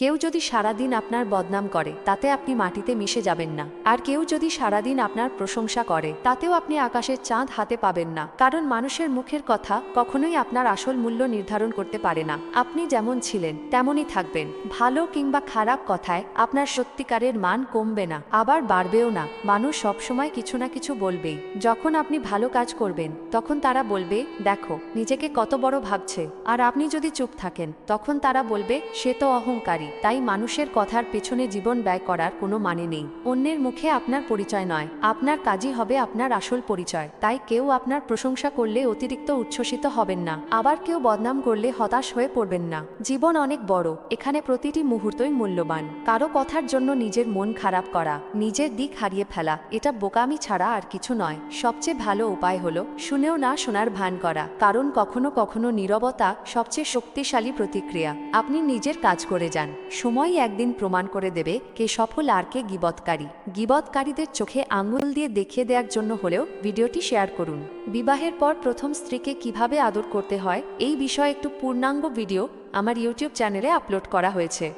কেউ যদি সারাদিন আপনার বদনাম করে, তাতে আপনি মাটিতে মিশে যাবেন না। আর কেউ যদি সারাদিন আপনার প্রশংসা করে, তাতেও আপনি আকাশের চাঁদ হাতে পাবেন না। কারণ মানুষের মুখের কথা কখনোই আপনার আসল মূল্য নির্ধারণ করতে পারে না। আপনি যেমন ছিলেন, তেমনই থাকবেন। ভালো কিংবা খারাপ কথায় আপনার সত্যিকারের মান কমবে না। আবার বাড়বেও না। মানুষ সবসময় কিছু না কিছু বলবেই। যখন আপনি ভালো কাজ করবেন, তখন তারা বলবে, দেখো, নিজেকে কত বড় ভাবছে। আর আপনি যদি চুপ থাকেন, তখন তারা বলবে, সে তো অহংকারী। তাই মানুষের কথার পেছনে জীবন ব্যয় করার কোনো মানে নেই। অন্যের মুখে আপনার পরিচয় নয়। আপনার কাজই হবে আপনার আসল পরিচয়। তাই কেউ আপনার প্রশংসা করলে অতিরিক্ত উচ্ছ্বসিত হবেন না। আবার কেউ বদনাম করলে হতাশ হয়ে পড়বেন না। জীবন অনেক বড়। এখানে প্রতিটি মুহূর্তই মূল্যবান। কারও কথার জন্য নিজের মন খারাপ করা, নিজের দিক হারিয়ে ফেলা, এটা বোকামি ছাড়া আর কিছু নয়। সবচেয়ে ভালো উপায় হলো শুনেও না শোনার ভান করা। কারণ কখনো কখনো নীরবতা সবচেয়ে শক্তিশালী প্রতিক্রিয়া। আপনি নিজের কাজ করে যান। সময়ই একদিন প্রমাণ করে দেবে কে সফল আর কে গিবৎকারী। গিবৎকারীদের চোখে আঙুল দিয়ে দেখিয়ে দেওয়ার জন্য হলেও ভিডিওটি শেয়ার করুন। বিবাহের পর প্রথম স্ত্রীকে কীভাবে আদর করতে হয়, এই বিষয়ে একটু পূর্ণাঙ্গ ভিডিও আমার ইউটিউব চ্যানেলে আপলোড করা হয়েছে।